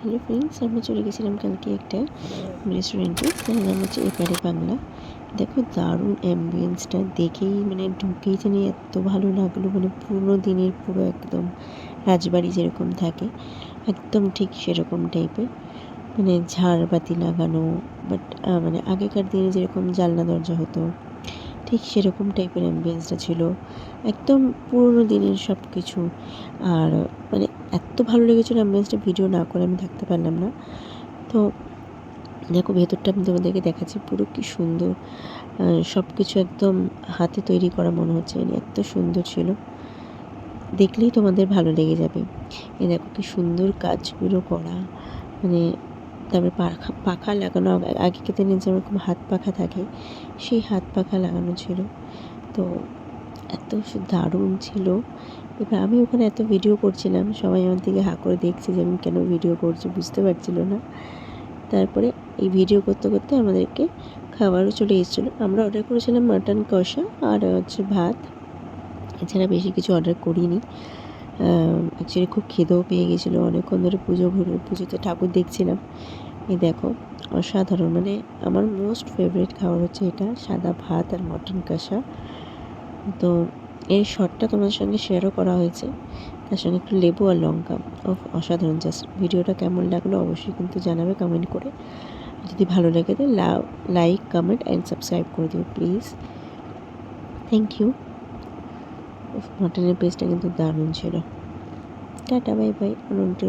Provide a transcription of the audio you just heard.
Hello friends আমরা চলে গেছিলাম কালকে একটা রেস্টুরেন্টে তার নাম হচ্ছে এপারে বাংলা দেখো দারুণ অ্যাম্বিয়েন্সটা দেখেই মানে ঢুকেই জানি এত ভালো লাগল মানে পুরোনো দিনের পুরো একদম রাজবাড়ি যেরকম থাকে একদম ঠিক সেরকম টাইপের মানে ঝাড়বাতি লাগানো বাট মানে আগেকার দিনে যেরকম জানলা দরজা হতো ঠিক সেরকম টাইপের অ্যাম্বিয়েন্সটা ছিল একদম পুরোনো দিনের সব কিছু আর মানে এত ভালো লেগেছিলো অ্যাম্বিয়েন্সটা ভিডিও না করে আমি থাকতে পারলাম না। তো দেখো ভেতরটা আমি তোমাদেরকে দেখাচ্ছি পুরো কি সুন্দর। সব কিছু একদম হাতে তৈরি করা মনে হচ্ছে এত সুন্দর ছিল। দেখলেই তোমাদের ভালো লেগে যাবে। এ দেখো কি সুন্দর কাজগুলো করা। মানে তারপরে পাখা পাখা লাগানো, আগে, আগেকার দিনে যেরকম হাত পাখা থাকে, সেই হাত পাখা লাগানো ছিল। তো এত দারুণ ছিল। এবার আমি ওখানে এত ভিডিও করছিলাম, সবাই আমার দিকে হাঁ করে দেখছে যে আমি কেন ভিডিও করছি বুঝতে পারছিল না। তারপরে এই ভিডিও করতে করতে আমাদেরকে খাবারও চলে এসেছিল। আমরা অর্ডার করেছিলাম মাটন কষা আর হচ্ছে ভাত। এছাড়া বেশি কিছু অর্ডার করিনি। অ্যাকচুয়ালি খুব খিদেও পেয়ে গেছিল। অনেকক্ষণ ধরে পুজো পুজোতে ঠাকুর দেখছিলাম। এই দেখো, অসাধারণ। মানে আমার মোস্ট ফেভারিট খাবার হচ্ছে এটা, সাদা ভাত আর মটন কষা। তো এই শটটা তোমাদের সঙ্গে শেয়ারও করা হয়েছে। তার সঙ্গে একটু লেবু আর লঙ্কা। ও অসাধারণ। জাস্ট ভিডিওটা কেমন লাগল অবশ্যই কিন্তু জানাবে কমেন্ট করে। যদি ভালো লাগে তো লাইক কমেন্ট অ্যান্ড সাবস্ক্রাইব করে দিও প্লিজ থ্যাংক ইউ মটনের পেস্টটা কিন্তু দারুণ ছিল। টাটা বাই বাই অনন্ত